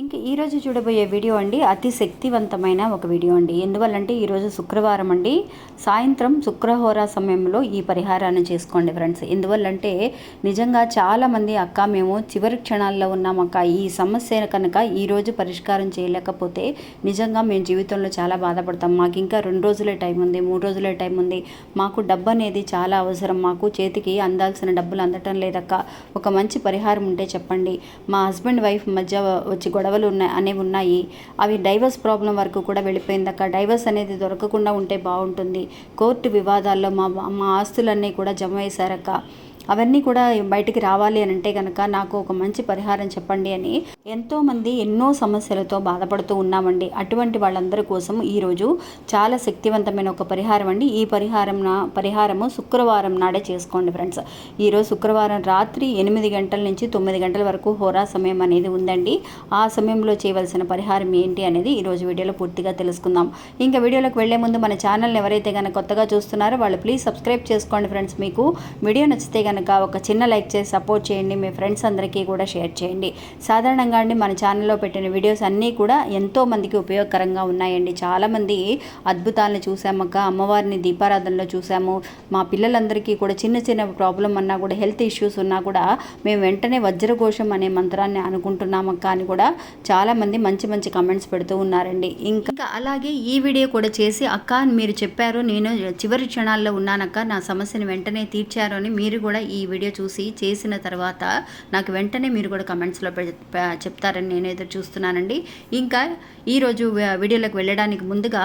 ఇంకా ఈరోజు చూడబోయే వీడియో అండి అతి శక్తివంతమైన ఒక వీడియో అండి. ఎందువల్లంటే ఈరోజు శుక్రవారం అండి. సాయంత్రం శుక్రహోర సమయంలో ఈ పరిహారాన్ని చేసుకోండి ఫ్రెండ్స్. ఎందువల్లంటే నిజంగా చాలామంది అక్క మేము చివరి క్షణాల్లో ఉన్నాం అక్క. ఈ సమస్య కనుక ఈరోజు పరిష్కారం చేయలేకపోతే నిజంగా మేము జీవితంలో చాలా బాధపడతాం. మాకు ఇంకా రెండు రోజులే టైం ఉంది మూడు రోజులే టైం ఉంది. మాకు డబ్బు అనేది చాలా అవసరం. మాకు చేతికి అందాల్సిన డబ్బులు అందటం లేదక్క. ఒక మంచి పరిహారం ఉంటే చెప్పండి. మా హస్బెండ్ వైఫ్ మధ్య వచ్చి గొడవలు ఉన్నాయి అనేవి ఉన్నాయి. అవి డైవర్స్ ప్రాబ్లం వరకు కూడా వెళ్ళిపోయిందక్క. డైవర్స్ అనేది దొరకకుండా ఉంటే బాగుంటుంది. కోర్టు వివాదాల్లో మా మా ఆస్తులన్నీ కూడా జమ వేశారక్క. అవన్నీ కూడా బయటికి రావాలి అని అంటే కనుక నాకు ఒక మంచి పరిహారం చెప్పండి అని ఎంతోమంది ఎన్నో సమస్యలతో బాధపడుతూ ఉన్నామండి. అటువంటి వాళ్ళందరి కోసం ఈరోజు చాలా శక్తివంతమైన ఒక పరిహారం అండి. ఈ పరిహారం నా పరిహారము శుక్రవారం నాడే చేసుకోండి ఫ్రెండ్స్. ఈరోజు శుక్రవారం రాత్రి ఎనిమిది గంటల నుంచి తొమ్మిది గంటల వరకు హోరా సమయం అనేది ఉందండి. ఆ సమయంలో చేయవలసిన పరిహారం ఏంటి అనేది ఈరోజు వీడియోలో పూర్తిగా తెలుసుకుందాం. ఇంకా వీడియోలోకి వెళ్ళే ముందు మన ఛానల్ని ఎవరైతే కనుక కొత్తగా చూస్తున్నారో వాళ్ళు ప్లీజ్ సబ్స్క్రైబ్ చేసుకోండి ఫ్రెండ్స్. మీకు వీడియో నచ్చితే కనుక ఒక చిన్న లైక్ చేసి సపోర్ట్ చేయండి. మీ ఫ్రెండ్స్ అందరికీ కూడా షేర్ చేయండి. సాధారణంగా అండి మన ఛానల్లో పెట్టిన వీడియోస్ అన్నీ కూడా ఎంతో మందికి ఉపయోగకరంగా ఉన్నాయండి. చాలామంది అద్భుతాలను చూసామక్క అమ్మవారిని దీపారాధనలో చూసాము. మా పిల్లలందరికీ కూడా చిన్న చిన్న ప్రాబ్లం అన్నా కూడా హెల్త్ ఇష్యూస్ ఉన్నా కూడా మేము వెంటనే వజ్రఘోషం అనే మంత్రాన్ని అనుకుంటున్నామక్క అని కూడా చాలామంది మంచి మంచి కమెంట్స్ పెడుతూ ఉన్నారండి. ఇంకా ఇంకా అలాగే ఈ వీడియో కూడా చేసి అక్క మీరు చెప్పారు నేను చివరి క్షణాల్లో ఉన్నానక్క. నా సమస్యను వెంటనే తీర్చారు అని మీరు కూడా ఈ వీడియో చూసి చేసిన తర్వాత నాకు వెంటనే మీరు కూడా కమెంట్స్లో చెప్తారని నేను ఎదురు చూస్తున్నానండి. ఇంకా ఈరోజు వీడియోలోకి వెళ్ళడానికి ముందుగా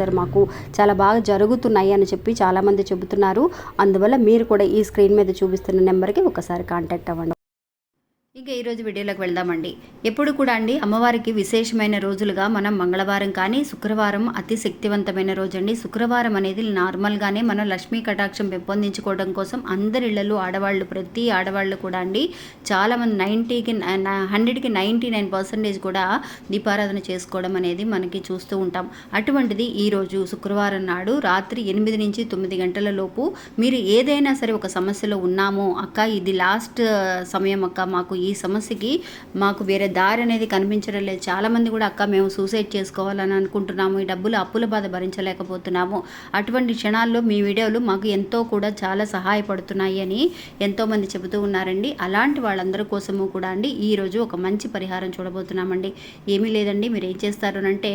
చేశారు మాకు చాలా బాగా జరుగుతున్నాయి అని చెప్పి చాలామంది చెబుతున్నారు. అందువల్ల మీరు కూడా ఈ స్క్రీన్ మీద చూపిస్తున్న నెంబర్కి ఒకసారి కాంటాక్ట్ అవ్వండి. ఇంకా ఈరోజు వీడియోలోకి వెళ్దామండి. ఎప్పుడు కూడా అండి అమ్మవారికి విశేషమైన రోజులుగా మనం మంగళవారం కానీ శుక్రవారం అతి శక్తివంతమైన రోజు అండి శుక్రవారం అనేది నార్మల్గానే మనం లక్ష్మీ కటాక్షం పెంపొందించుకోవడం కోసం అందరి ఇళ్ళలో ఆడవాళ్ళు ప్రతి ఆడవాళ్ళు కూడా అండి చాలామంది నైంటీకి హండ్రెడ్కి నైంటీ నైన్ పర్సెంటేజ్ కూడా దీపారాధన చేసుకోవడం అనేది మనకి చూస్తూ ఉంటాం. అటువంటిది ఈరోజు శుక్రవారం నాడు రాత్రి ఎనిమిది నుంచి తొమ్మిది గంటల లోపు మీరు ఏదైనా సరే ఒక సమస్యలో ఉన్నామో అక్క ఇది లాస్ట్ సమయం అక్క మాకు ఈ ఈ సమస్యకి మాకు వేరే దారి అనేది కనిపించడం లేదు. చాలామంది కూడా అక్క మేము సూసైడ్ చేసుకోవాలని అనుకుంటున్నాము. ఈ డబ్బులు అప్పుల బాధ భరించలేకపోతున్నాము. అటువంటి క్షణాల్లో మీ వీడియోలు మాకు ఎంతో కూడా చాలా సహాయపడుతున్నాయి అని ఎంతోమంది చెబుతూ ఉన్నారండి. అలాంటి వాళ్ళందరి కోసము కూడా అండి ఈరోజు ఒక మంచి పరిహారం చూడబోతున్నామండి. ఏమీ లేదండి. మీరు ఏం చేస్తారు అంటే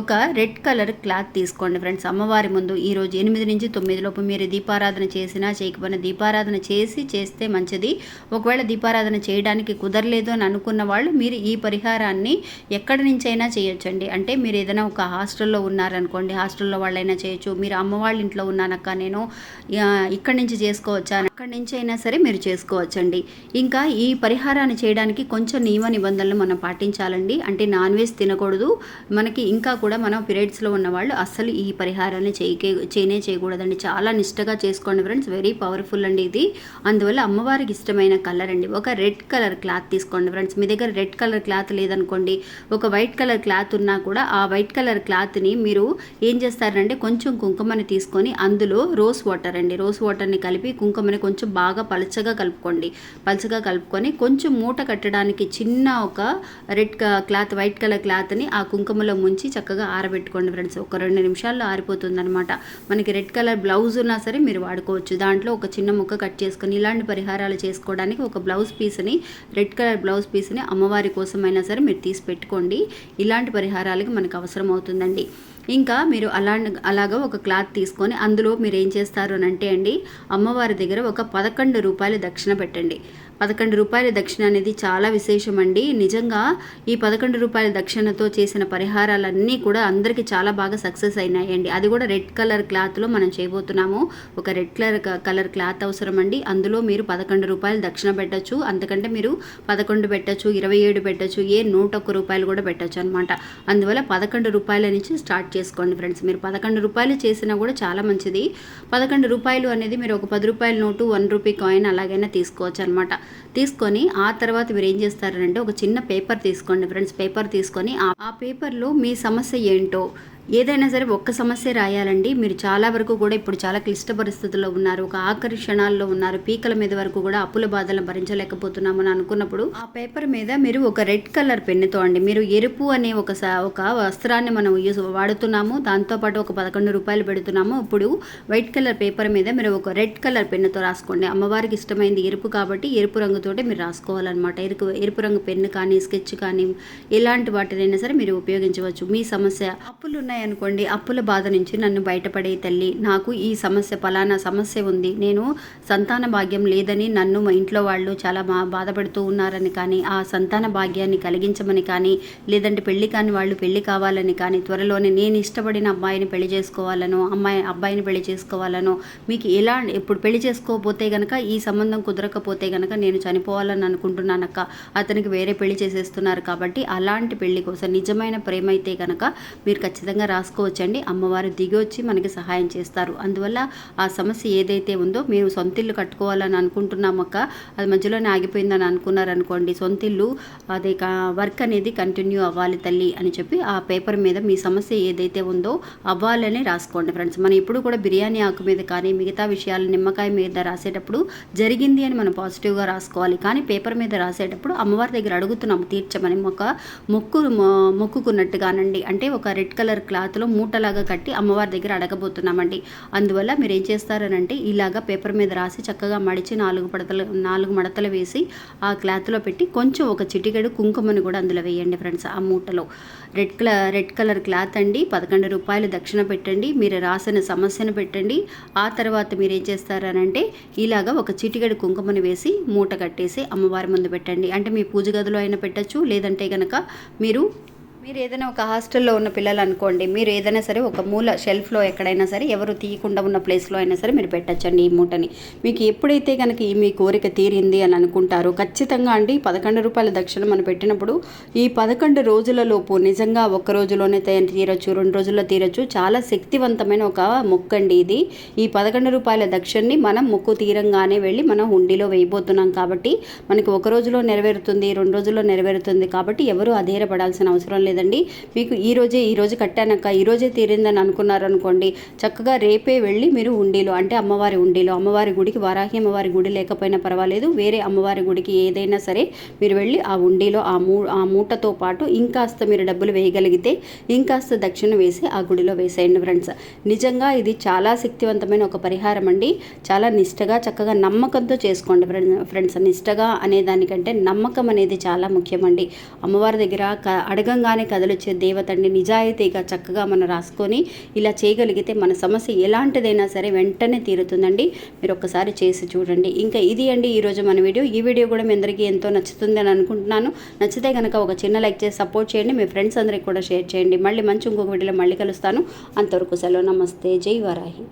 ఒక రెడ్ కలర్ క్లాత్ తీసుకోండి ఫ్రెండ్స్. అమ్మవారి ముందు ఈరోజు ఎనిమిది నుంచి తొమ్మిది లోపు మీరు దీపారాధన చేసినా చేయకపోయినా దీపారాధన చేసి చేస్తే మంచిది. ఒకవేళ దీపారాధన చేయడానికి కుదరలేదు అని అనుకున్న వాళ్ళు మీరు ఈ పరిహారాన్ని ఎక్కడి నుంచైనా చేయొచ్చండి. అంటే మీరు ఏదైనా ఒక హాస్టల్లో ఉన్నారనుకోండి హాస్టల్లో వాళ్ళైనా చేయొచ్చు. మీరు అమ్మవాళ్ళ ఇంట్లో ఉన్నానక్క నేను ఇక్కడి నుంచి చేసుకోవచ్చా అక్కడి నుంచి అయినా సరే మీరు చేసుకోవచ్చండి. ఇంకా ఈ పరిహారాన్ని చేయడానికి కొంచెం నియమ నిబంధనలు మనం పాటించాలండి. అంటే నాన్ వెజ్ తినకూడదు. మనకి ఇంకా కూడా మనం పీరియడ్స్లో ఉన్న వాళ్ళు అస్సలు ఈ పరిహారాన్ని చేయకే చేయనే చేయకూడదండి. చాలా నిష్టగా చేసుకోండి ఫ్రెండ్స్. వెరీ పవర్ఫుల్ అండి ఇది. అందువల్ల అమ్మవారికి ఇష్టమైన కలర్ అండి. ఒక రెడ్ కలర్ క్లాత్ తీసుకోండి ఫ్రెండ్స్. మీ దగ్గర రెడ్ కలర్ క్లాత్ లేదనుకోండి ఒక వైట్ కలర్ క్లాత్ ఉన్నా కూడా ఆ వైట్ కలర్ క్లాత్ని మీరు ఏం చేస్తారంటే కొంచెం కుంకుమని తీసుకొని అందులో రోస్ వాటర్ అండి. రోస్ వాటర్ని కలిపి కుంకుమని కొంచెం బాగా పలచగా కలుపుకోండి. పలచగా కలుపుకొని కొంచెం మూట కట్టడానికి చిన్న ఒక రెడ్ క్లాత్ వైట్ కలర్ క్లాత్ని ఆ కుంకుమలో ముంచి చక్కగా ఆరబెట్టుకోండి ఫ్రెండ్స్. ఒక రెండు నిమిషాల్లో ఆరిపోతుంది అనమాట మనకి రెడ్ కలర్ బ్లౌజ్ ఉన్నా సరే మీరు వాడుకోవచ్చు. దాంట్లో ఒక చిన్న ముక్క కట్ చేసుకొని ఇలాంటి పరిహారాలు చేసుకోవడానికి ఒక బ్లౌజ్ పీస్ని రెడ్ కలర్ బ్లౌజ్ పీస్ని అమ్మవారి కోసమైనా సరే మీరు తీసి పెట్టుకోండి. ఇలాంటి పరిహారాలకి మనకు అవసరం అవుతుందండి ఇంకా మీరు అలా అలాగా ఒక క్లాత్ తీసుకొని అందులో మీరు ఏం చేస్తారు అని అంటే అండి అమ్మవారి దగ్గర ఒక పదకొండు రూపాయలు దక్షిణ పెట్టండి. పదకొండు రూపాయల దక్షిణ అనేది చాలా విశేషం అండి. నిజంగా ఈ పదకొండు రూపాయల దక్షిణతో చేసిన పరిహారాలన్నీ కూడా అందరికీ చాలా బాగా సక్సెస్ అయినాయండి. అది కూడా రెడ్ కలర్ క్లాత్లో మనం చేయబోతున్నాము. ఒక రెడ్ కలర్ కలర్ క్లాత్ అవసరం అండి. అందులో మీరు పదకొండు రూపాయలు దక్షిణ పెట్టచ్చు. అంతకంటే మీరు పదకొండు పెట్టచ్చు ఇరవై ఏడు పెట్టచ్చు ఏ నూట ఒక్క రూపాయలు కూడా పెట్టచ్చు అనమాట అందువల్ల పదకొండు రూపాయల నుంచి స్టార్ట్ చేసుకోండి ఫ్రెండ్స్. మీరు పదకొండు రూపాయలు చేసినా కూడా చాలా మంచిది. పదకొండు రూపాయలు అనేది మీరు ఒక పది రూపాయల నోటు వన్ రూపీ కాయిన్ అలాగైనా తీసుకోవచ్చు అనమాట తీసుకొని ఆ తర్వాత మీరు ఏం చేస్తారంటే ఒక చిన్న పేపర్ తీసుకోండి ఫ్రెండ్స్. పేపర్ తీసుకొని ఆ ఆ పేపర్లో మీ సమస్య ఏంటో ఏదైనా సరే ఒక్క సమస్య రాయాలండి. మీరు చాలా వరకు కూడా ఇప్పుడు చాలా క్లిష్ట పరిస్థితుల్లో ఉన్నారు. ఒక ఆఖరి క్షణాల్లో ఉన్నారు. పీకల మీద వరకు కూడా అప్పుల బాధలను భరించలేకపోతున్నాము అని అనుకున్నప్పుడు ఆ పేపర్ మీద మీరు ఒక రెడ్ కలర్ పెన్నుతో అండి. మీరు ఎరుపు అనే ఒక స- ఒక వస్త్రాన్ని మనం యూస్ వాడుతున్నాము. దాంతోపాటు ఒక పదకొండు రూపాయలు పెడుతున్నాము. ఇప్పుడు వైట్ కలర్ పేపర్ మీద మీరు ఒక రెడ్ కలర్ పెన్నుతో రాసుకోండి. అమ్మవారికి ఇష్టమైంది ఎరుపు కాబట్టి ఎరుపు రంగుతోటి మీరు రాసుకోవాలన్నమాట. ఎరుపు ఎరుపు రంగు పెన్ను కానీ స్కెచ్ కానీ ఎలాంటి వాటినైనా సరే మీరు ఉపయోగించవచ్చు. మీ సమస్య అప్పులు ఉన్నాయి ఉన్నాయనుకోండి అప్పుల బాధ నుంచి నన్ను బయటపడే తల్లి నాకు ఈ సమస్య ఫలానా సమస్య ఉంది నేను సంతాన భాగ్యం లేదని నన్ను మా ఇంట్లో వాళ్ళు చాలా బా బాధపడుతూ ఉన్నారని కానీ ఆ సంతాన భాగ్యాన్ని కలిగించమని కానీ లేదంటే పెళ్ళి కాని వాళ్ళు పెళ్ళి కావాలని కానీ త్వరలోనే నేను ఇష్టపడిన అబ్బాయిని పెళ్ళి చేసుకోవాలనో అమ్మాయి అబ్బాయిని పెళ్ళి చేసుకోవాలనో మీకు ఎలా ఇప్పుడు పెళ్ళి చేసుకోకపోతే గనక ఈ సంబంధం కుదరకపోతే గనక నేను చనిపోవాలని అనుకుంటున్నానక్క. అతనికి వేరే పెళ్ళి చేసేస్తున్నారు కాబట్టి అలాంటి పెళ్ళి కోసం నిజమైన ప్రేమ అయితే గనక మీరు ఖచ్చితంగా రాసుకోవచ్చండి. అమ్మవారు దిగి వచ్చి మనకి సహాయం చేస్తారు. అందువల్ల ఆ సమస్య ఏదైతే ఉందో మీరు సొంతిల్లు కట్టుకోవాలని అనుకుంటున్నామక్క అది మధ్యలోనే ఆగిపోయిందని అనుకున్నారనుకోండి సొంతిల్లు అదే వర్క్ అనేది కంటిన్యూ అవ్వాలి తల్లి అని చెప్పి ఆ పేపర్ మీద మీ సమస్య ఏదైతే ఉందో అవ్వాలని రాసుకోండి ఫ్రెండ్స్. మనం ఎప్పుడు కూడా బిర్యానీ ఆకు మీద కానీ మిగతా విషయాలు నిమ్మకాయ మీద రాసేటప్పుడు జరిగింది అని మనం పాజిటివ్గా రాసుకోవాలి. కానీ పేపర్ మీద రాసేటప్పుడు అమ్మవారి దగ్గర అడుగుతున్నాము తీర్చమని. ఒక మొక్కు మొక్కుకున్నట్టుగానండి. అంటే ఒక రెడ్ కలర్ క్లాత్లో మూటలాగా కట్టి అమ్మవారి దగ్గర అడగబోతున్నామండి. అందువల్ల మీరు ఏం చేస్తారనంటే ఇలాగా పేపర్ మీద రాసి చక్కగా మడిచి నాలుగు పడతలు నాలుగు మడతలు వేసి ఆ క్లాత్లో పెట్టి కొంచెం ఒక చిటికెడు కుంకుమని కూడా అందులో వేయండి ఫ్రెండ్స్ ఆ మూటలో. Red colour red colour cloth అండి పదకొండు రూపాయలు దక్షిణ పెట్టండి మీరు రాసిన సమస్యను పెట్టండి. ఆ తర్వాత మీరు ఏం చేస్తారనంటే ఇలాగా ఒక చిటికెడు కుంకుమని వేసి మూట కట్టేసి అమ్మవారి ముందు పెట్టండి. అంటే మీ పూజ గదిలో అయినా పెట్టచ్చు లేదంటే కనుక మీరు మీరు ఏదైనా ఒక హాస్టల్లో ఉన్న పిల్లలు అనుకోండి మీరు ఏదైనా సరే ఒక మూల షెల్ఫ్లో ఎక్కడైనా సరే ఎవరు తీయకుండా ఉన్న ప్లేస్లో అయినా సరే మీరు పెట్టచ్చండి ఈ మూటని. మీకు ఎప్పుడైతే కనుక ఈ మీ కోరిక తీరింది అని అనుకుంటారో ఖచ్చితంగా అండి పదకొండు రూపాయల దక్షిణ మనం పెట్టినప్పుడు ఈ పదకొండు రోజులలోపు నిజంగా ఒక్క రోజులోనే తయారు తీరొచ్చు రెండు రోజుల్లో తీరొచ్చు. చాలా శక్తివంతమైన ఒక మొక్క అండి ఇది. ఈ పదకొండు రూపాయల దక్షిణని మనం మొక్కు తీరంగానే వెళ్ళి మనం హుండీలో వేయబోతున్నాం కాబట్టి మనకి ఒక రోజులో నెరవేరుతుంది రెండు రోజుల్లో నెరవేరుతుంది కాబట్టి ఎవరు అధీరపడాల్సిన అవసరం లేదు. లేదండి. మీకు ఈ రోజే ఈ రోజు కట్టానక్క ఈ రోజే తీరిందని అనుకున్నారనుకోండి చక్కగా రేపే వెళ్ళి మీరు హుండీలో అంటే అమ్మవారి హుండీలో అమ్మవారి గుడికి వారాహి అమ్మవారి గుడి లేకపోయినా పర్వాలేదు వేరే అమ్మవారి గుడికి ఏదైనా సరే మీరు వెళ్ళి ఆ ఉండీలో ఆ మూ ఆ మూటతో పాటు ఇంకాస్త మీరు డబ్బులు వేయగలిగితే ఇంకాస్త దక్షిణ వేసి ఆ గుడిలో వేసేయండి ఫ్రెండ్స్. నిజంగా ఇది చాలా శక్తివంతమైన ఒక పరిహారం అండి. చాలా నిష్టగా చక్కగా నమ్మకంతో చేసుకోండి ఫ్రెండ్స్. నిష్టగా అనే దానికంటే నమ్మకం అనేది చాలా ముఖ్యమండి అమ్మవారి దగ్గర క అడగంగానే కదలొచ్చే దేవతండి నిజాయితీగా చక్కగా మనం రాసుకొని ఇలా చేయగలిగితే మన సమస్య ఎలాంటిదైనా సరే వెంటనే తీరుతుందండి. మీరు ఒక్కసారి చేసి చూడండి. ఇంకా ఇది అండి ఈరోజు మన వీడియో. ఈ వీడియో కూడా మీ అందరికీ ఎంతో నచ్చుతుంది అని అనుకుంటున్నాను. నచ్చితే కనుక ఒక చిన్న లైక్ చేసి సపోర్ట్ చేయండి. మీ ఫ్రెండ్స్ అందరికి కూడా షేర్ చేయండి. మళ్ళీ మంచి ఇంకొక వీడియోలో మళ్ళీ కలుస్తాను. అంతవరకు సెలవు. నమస్తే. జై వరాహి.